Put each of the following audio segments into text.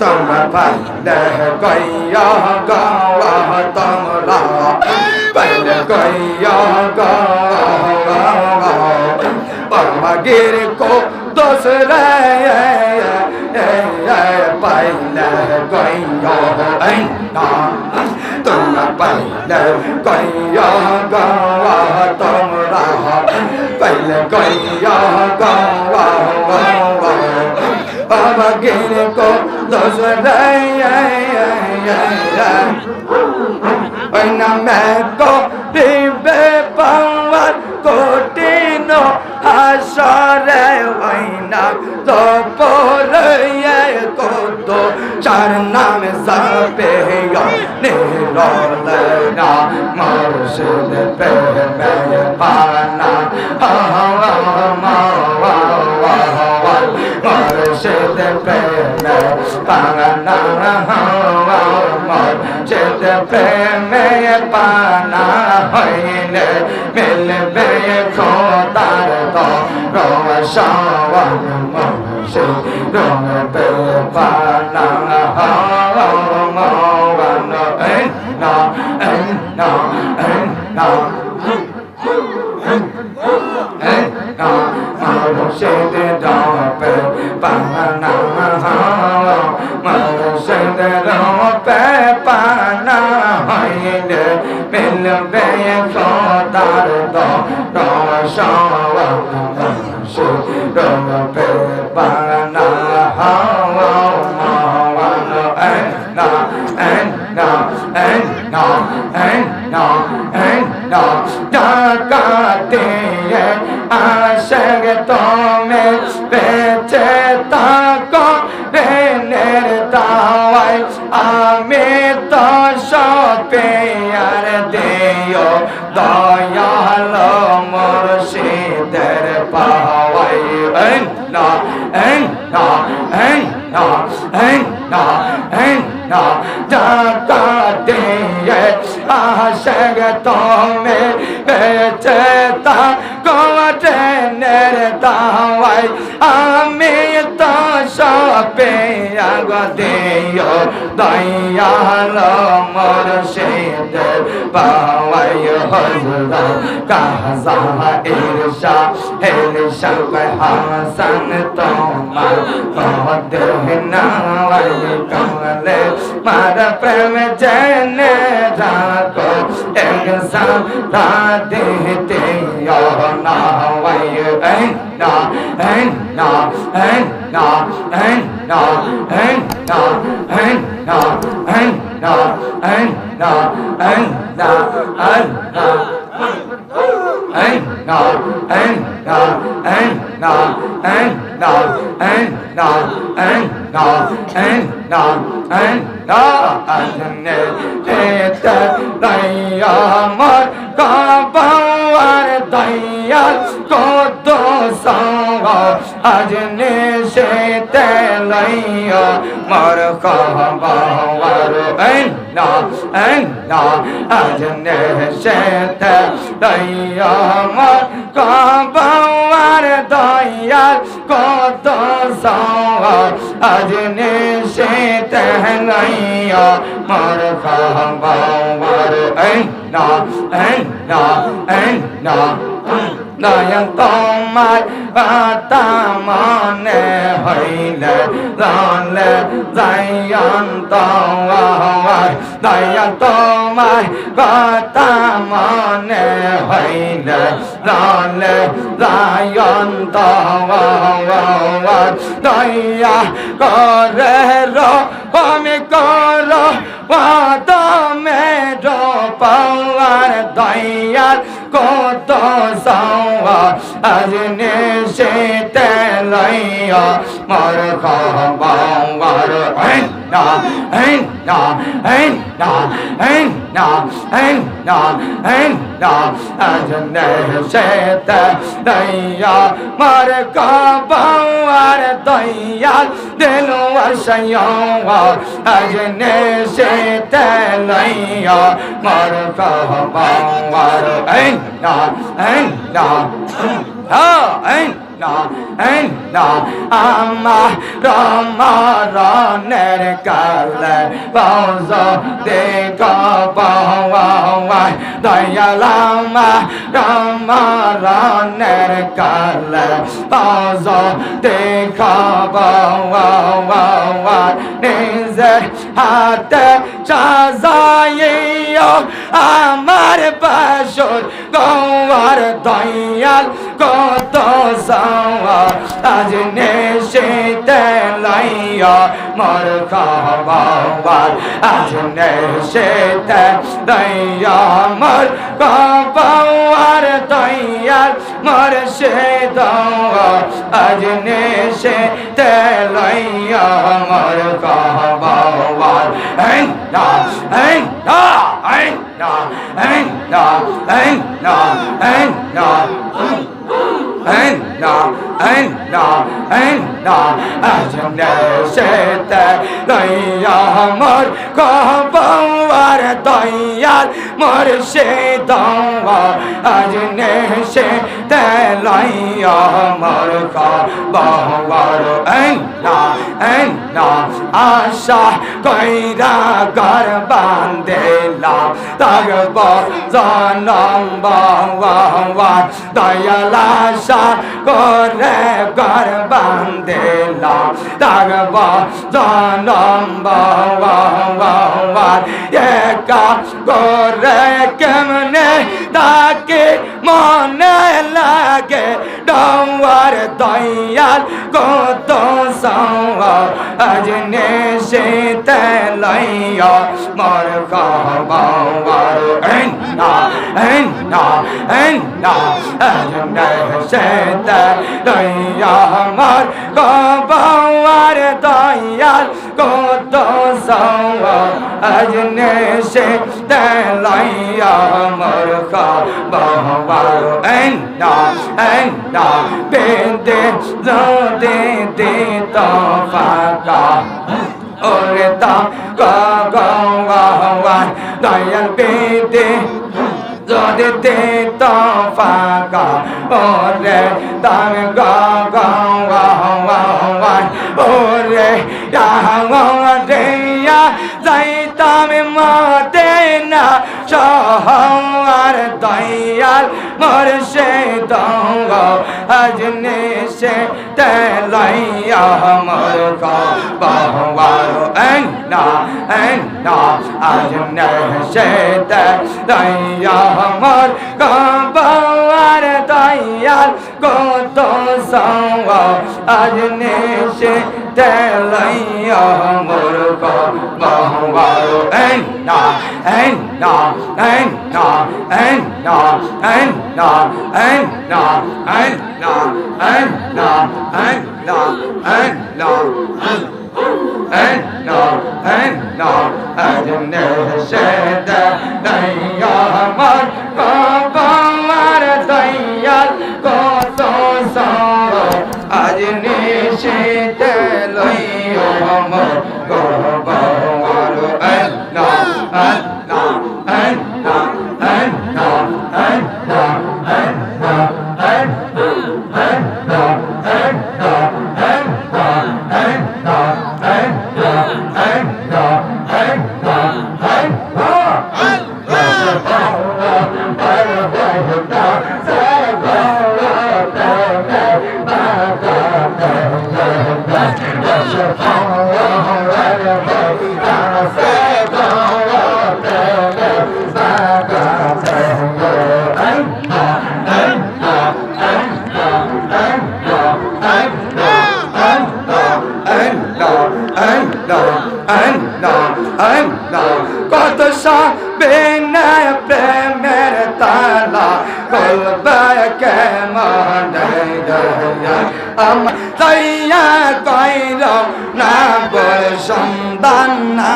তোমরা পাইলে কইয়া গাওয়া তোমরা পাইলে কইয়া গাওয়া পরমগির কো দোসরে পাইলে কইয়া তোমরা পাইলে কইয়া গাওয়া তোমরা পাইলে কইয়া গাওয়া বাবা গির কো দোষ ওই নামে কো দিবে পাওয়ার কঠিন হাসরে ওই নাম তো পরে কত চার নাম সাপে নিরলে না মর্শিদ পে মে পানা হাওয়া মর্শিদ প্রেম পানা হওয়া মর্শিদ প্রেম পানা হইলে মিলবে খোদার তো রসাওয়ান মর্শিদ পে পানা হওয়া মওয়ান না না না দপে পানা মুর্শিদ দপে পানা হইলে মিলবে খোদার দো রসাওয়া মুর্শিদ দপে পানা হাওয়া না না না না না ডাকাতে আশক তোমে বেঁচে সপে আর দেও দয়াল মুর্শিদের পাওয়াই। না না না না না ডাকাতে আশক তোমে বেঁচে তাকো রেনের দাওয়াই। দেও দয়াল মুর্শিদের পাওয়াই হজর কাজা ইরশা ইরশা হাসান তোমার কদর নাওয়াই কমলে মার প্রেম জেনে রাখো এক সারা দিতে নাওয়াই না না না না আমার কাবার দয়াল কত সঙ্গ আজ নেশে তেলাইয়া মর কাবার না না আজ নেশে তেলাইয়া মর কাবার দয়াল কত সঙ্গ আজ নেশে তেলাইয়া মর কাবার না না না নয়ন তোমার বাতা মনে হইলে যাইয়ন তোমার নয়ন তোমার বাতা মনে হইলে যাইয়ন তোমার দয়া করে রো আমি করো পাদমে পাওয়ার দয়াল কত সাওয়া আজ সে তেলাইয়া তেলাইয়া মর খাবার দয়াল দিল আজ নেশে তেলাইয়া মর খাবার না না না না। এই না, আমার রমরনের কালে বাউজ দেখ বাওয়াই দয়ালামা রমরনের কালে বাউজ দেখ বাওয়াই নিজের হাতে সাজাইও আমার বাসর গৌয়ার দয়াল কত সাওয়া আজ নেশে লাইয়া মর খাবার। আজ নেশে লাইয়া মর খাবার দয়াল মর সে দাওয়া আজ নেশে লাইয়া মর খাবার। এই না এই না এই না না এই না أنت أنت أنت أجمل شتى لي يا مر قبل আর দয়াল মোর সে দাওয়া আজ নে সে তেলাইয়া মোর কাবার এন্না এন্না আশা কইরা গর বান্দেলা তাগব জানাম বাওয়া দয়াল আশা করে গর বান্দেলা তাগব জানাম বাওয়া yeah একা করে কেমনে তাকে মনে লাগে? ডোয়ার দয়াল কত সাওয়া আজনে সে তেলাইয়া মর খাবার না না না আজনে সে তেলাইয়া মর খাবার দয়াল কত সাওয়া আজনে সে তেলাইয়া মরকা বাবার এন্ডা এন্ডা বেদে জদে দে তফাকা। ওরে তা, গা গা গা দয়াল বেদে জদে দে তফাকা। ওরে তার গা গা গা ওরে রাহা সহার দয়াল মোর সে দঙ্গ আজনে সে তেলাইয়া মোর বাবার এন্না এন্না আজনে সে তেলাইয়া মোর বাবার দয়াল কত সঙ্গ আজনে সে তেলাইয়া মোর বাহবার না না না না না না and na and na and na and na and na and na and na ajne sheda daiya mar है তাইয়া কইল না বল সন্তান না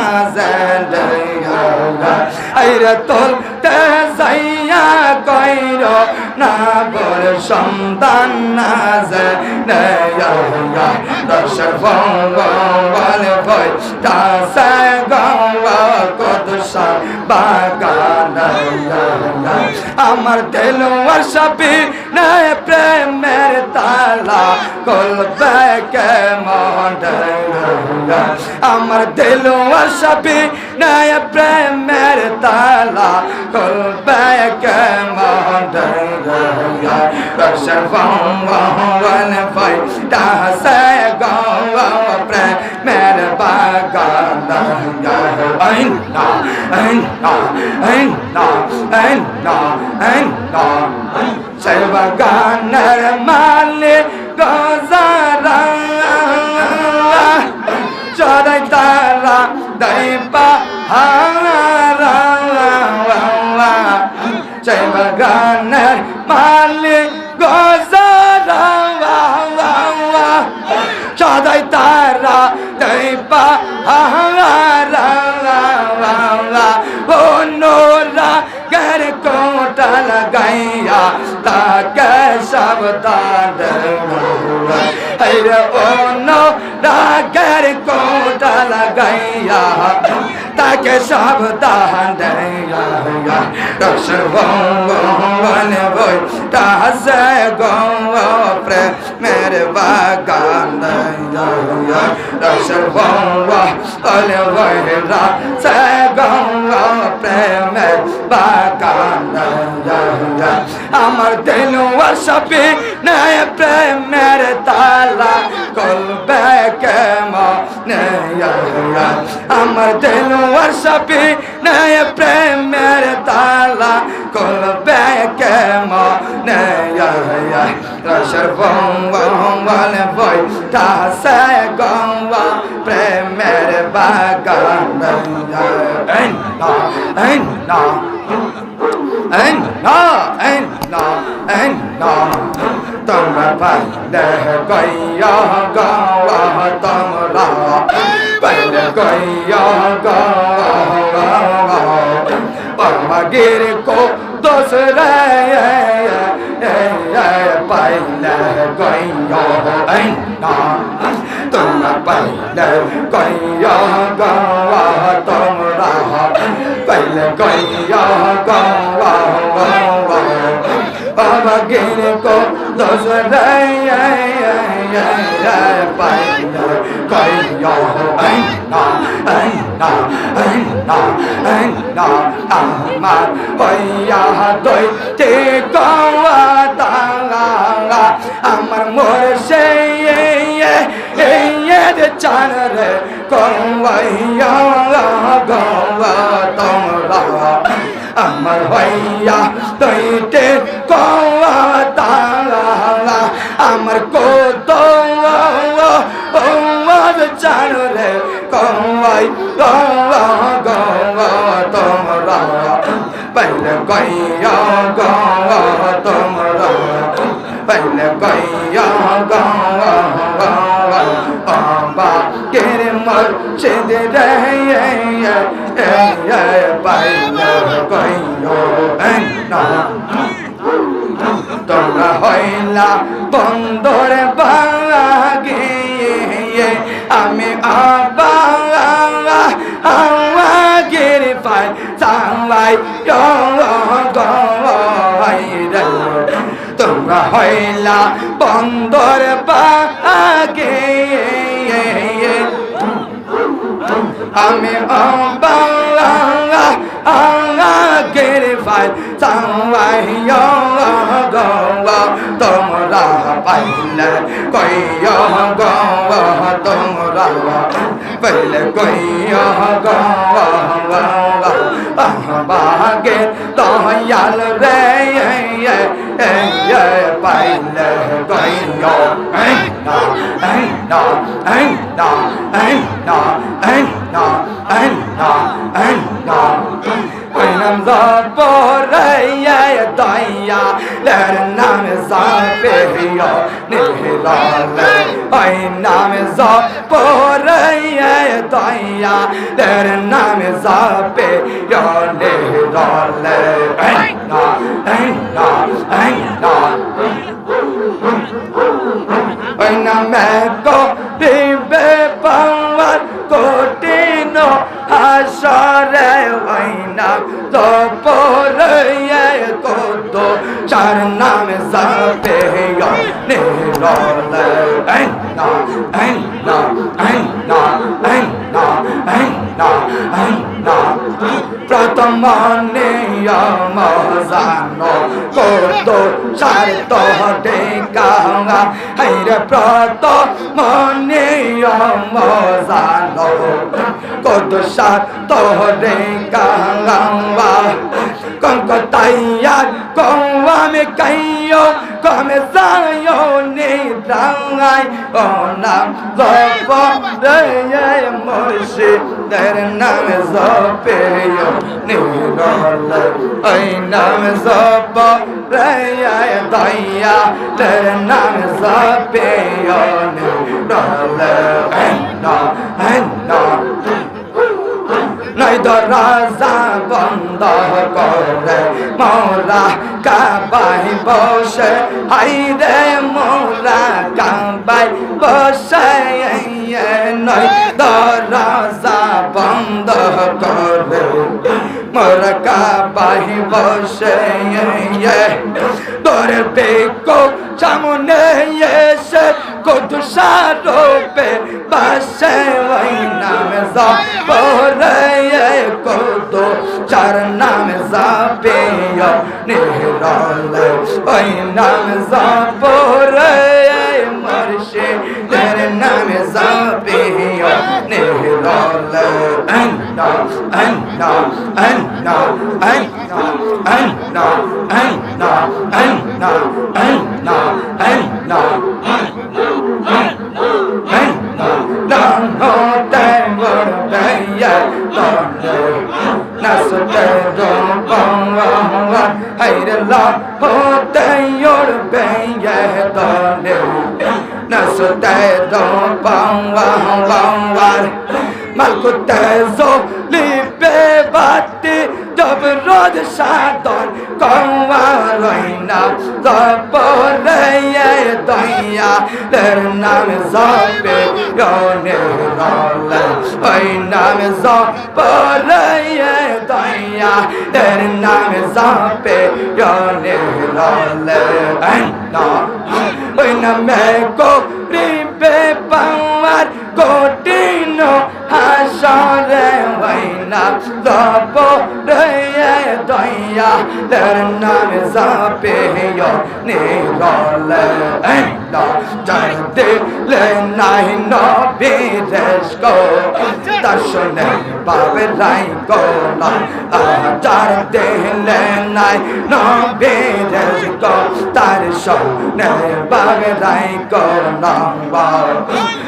আইরে তোল তে যাইয়া কইল না বল সন্তান না দর্শক ভগবান ভয়, দাসে কত বাগান আমার তেল সাপি নাই প্রেমের তালা খুলবে কেমন আমার দিল সবই নাই প্রেমের তালা খুলবে কেমন রসর ভগবান ভাই দাসে গৌ প্রেমের বাগান আইন না আইন না আইন না আইন না আইন। না সেই মালে গজারা। চড়াই তারা দৈপা হারা সেই বাগানের হরে ও নোরা গর কোটা লাগাইয়া তাকে সাবধান দর্শন ভগবান বই তাহসে গৌ প্রেমের বাগান দর্শন ভগবান বই সে গৌ প্রেমের বাগান আমার দিল সপি নয় প্রেমের তালা কলবে কেম আমার দিল সপি নয় প্রেমের তালা। কলবে কেম রসর বল বই তাসে গঙ্গা। প্রেমের বাগান এই না এই না এই না এই না এই না। তোমরা পাইলে গইয়া গাওয়া তোমরা, পাইলে গইয়া গাওয়া। পরমগির কো দোসরে পাইলে গইয়া এই না তোমরা পাইলে গইয়া গাওয়া তোমরা, পাইলে গইয়া গাওয়া। বাবা গির কো দোসরে পাইলে গইয়া এই না এই না এই না এই না আমার হইয়া দই তে গাওয়া দাঙ্গা আমার মোর সে চান রে কমাইয়া গাওয়া তোমরা আমার হইয়া তৈতে কালা আমার কত জানলে কমাই তোমরা পহলে কইয়া গাওয়া তোমরা পহলে কইয়া গাওয়া বাবা কে মর সে দে রে তোমরা হইলা বন্দর বাগে আমি আবা আওয়াগের পাই চালাই তোমরা হইলা বন্দর বাগে আমি চাওয়াইয়া তোমরা পাইলে কইয়া গওয়া গওয়া বাগে দয়াল রে পাইলে কইয়া না না না না না না না ওই নামে জপরাইয়া দয়া, দের নামে জপে ইয়লে দলে না না না। ওই নামে তো দিবে পাওয়ার কোটিন হাসরে, ওই নাম জপরাইয়া কত চার নামে জপে ইয়লে দলে প্রথম মনে মজানো কত চার তো ডেকা হাইরে প্রত মনে মজানো কত সার তো ডেকা con có tay ăn con hoa mê cây yo có mê xa yo nê răng ai ô nam gió phó đời yê mô shi đời nam gió bê yo nê rò lời ơi nam gió bó đời yê tay ya đời nam gió bê yo nê rò lời anh đó anh đó দরাজা বন্ধ করে। মোরা কাবাই বসে, high রে মোরা কাবাই বসে নয়, দরজা বন্ধ করে। মোরা কাবাই বসে তোর বেকো সামনে এসে কত সারোপে বাসে ওই নামে পরে কত চার নামে যাবে নিরলে ওই নামে যাপরে নিরলে আন্না আন্না আন্না আন্না আন্না আন্না আন্না আন্না আন্না Malcotezo, libe ملک تزولی به باتی جب رود شادان کنواروینا زبوره دنیا در نام زبیون رولن ای نام زبوره دنیا در نام زبیون رولن ای نام گوری به پاور گوت দবড়ে দয়া দরনান সাপে নিরল চাইতে নাই নবীরেশ গো দর্শনে পাবে রাই গো না চাইতে নাই নবীরেশ গো তার সনে পাবে রাই গো না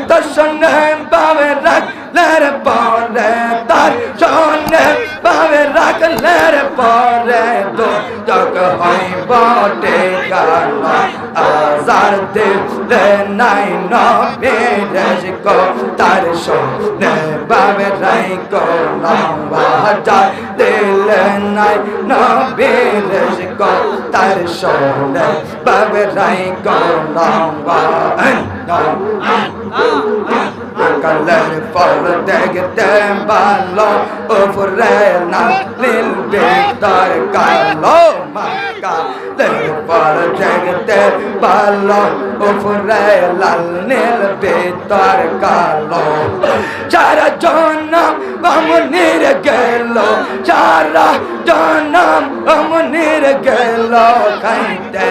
দর্শনে পাবে রাই লের পরে তার সনে পাবে রাখলের পরে তো জগ হই বটে গান আজার দিলে নাই নবেশ কো তার সনে পাবে রাই কো নাজার দিলে নাই নবেশ কো তার সনে পাবে রাই কো নাম قلن فردق تنبالو وفرنا للبيتار قالو ما قلن فردق تنبالو وفرنا للبيتار قالو چارا جونم بمنیر گلو چارا জনম অমনির গেল খাইতে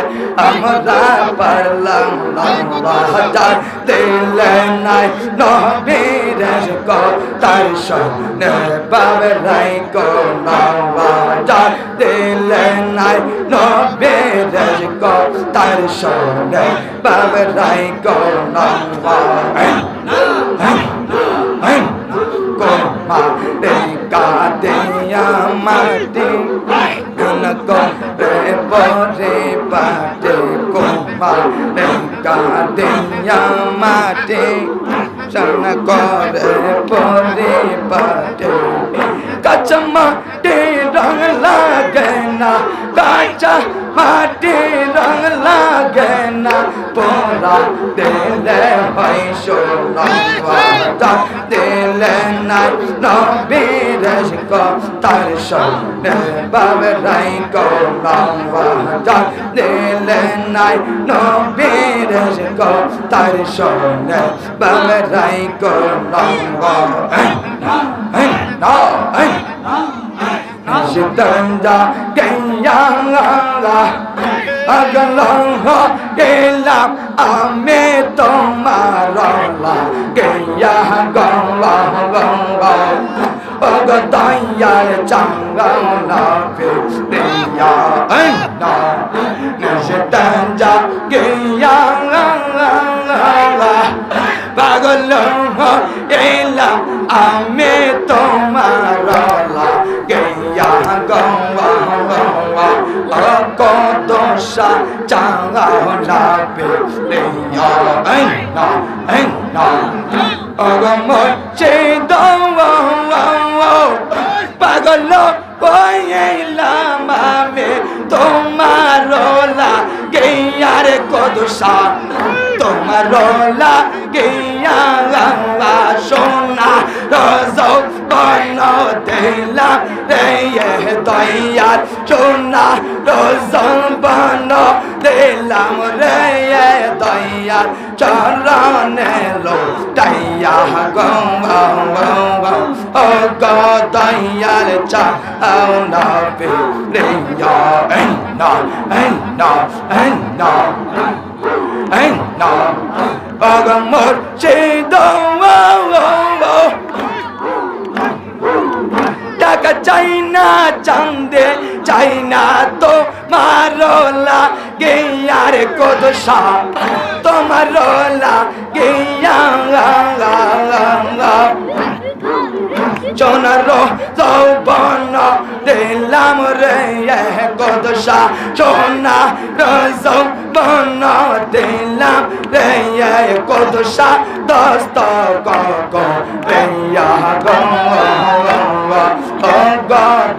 আমরা পারলাম লম্বা হাজার দিলে নাই নহ বীরের কথার সনে বাবে নাই কোনাওয়াজার দিলে নাই নবীরের কথার সনে বাবে নাই কোনাওয়াজার কোমারে কাদে আমার দিন? রে পরে পাটে কোমা রে কাটে মাটি। সন করে পরে পাটে। কাঁচা মাটি রং লাগে না, কাঁচা মাটি রং লাগে না। তোরা দিলে হয় শোনা কথা দিলে নাই নবীর তার সামনে বাবরাই কোনা কথা দিলে নাই নবীর তার সামনে বাবরাই কোনা কথা No, hey, no, hey. 是等着跟羊啊，啊个龙和一狼阿弥陀嘛龙啦，跟羊公龙龙龙，我个当呀长啊那边的呀，哎那，那是等着跟羊。বর্ষা চাঁদাও না পেলে অগমর সেই পাগল পাইলাম আমি তোমার রোলা গেয়ারে কদসা তোমার রোলা গেয়া সোনা রজক বর্ণ দিলাম রে দয়ার সোনা রজক দিলাম রে দয়ার চরণে লো দয়া গঙ্গ ও গো দয়ার চাও না পে রে এই টাকা চাই না, চান্দে চাই না তো মারোলা গেয়ার কত সা তোমার গেয়া সোনার যৌবন দিলাম রে কদসা সোনা যৌবন দিলাম রে কদসা দস্ত গ রে গ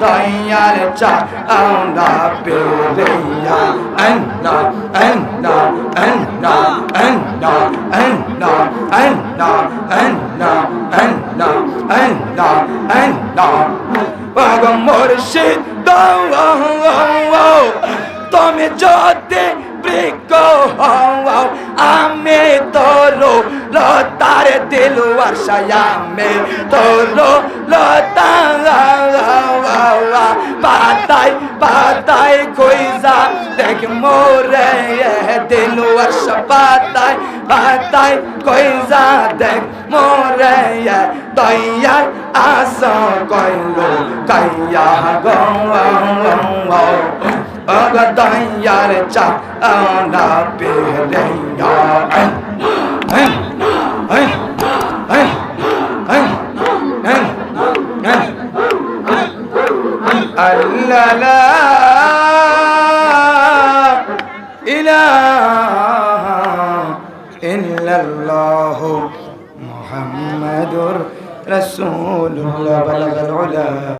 দয়ার চা আউনা পেরিয়া আন্না আন্না আন্না আন্না আন্না আন্না আন্না আন্না আন্না আন্না বাগা মুর্শিদ তুমি যদি হও আমি তারে দিলুয়ার সায়ামে তোলো লতা পাতাই পাতাই খুইজা দেখ মোরে দিলুয়ার পাতাই পাতাই খুইজা দেখ মোরে দয়ার আস কইলো, কাইয়া গো দয়ার চা না পেলে لا لا إله إلا الله محمد رسول الله بلغ العلا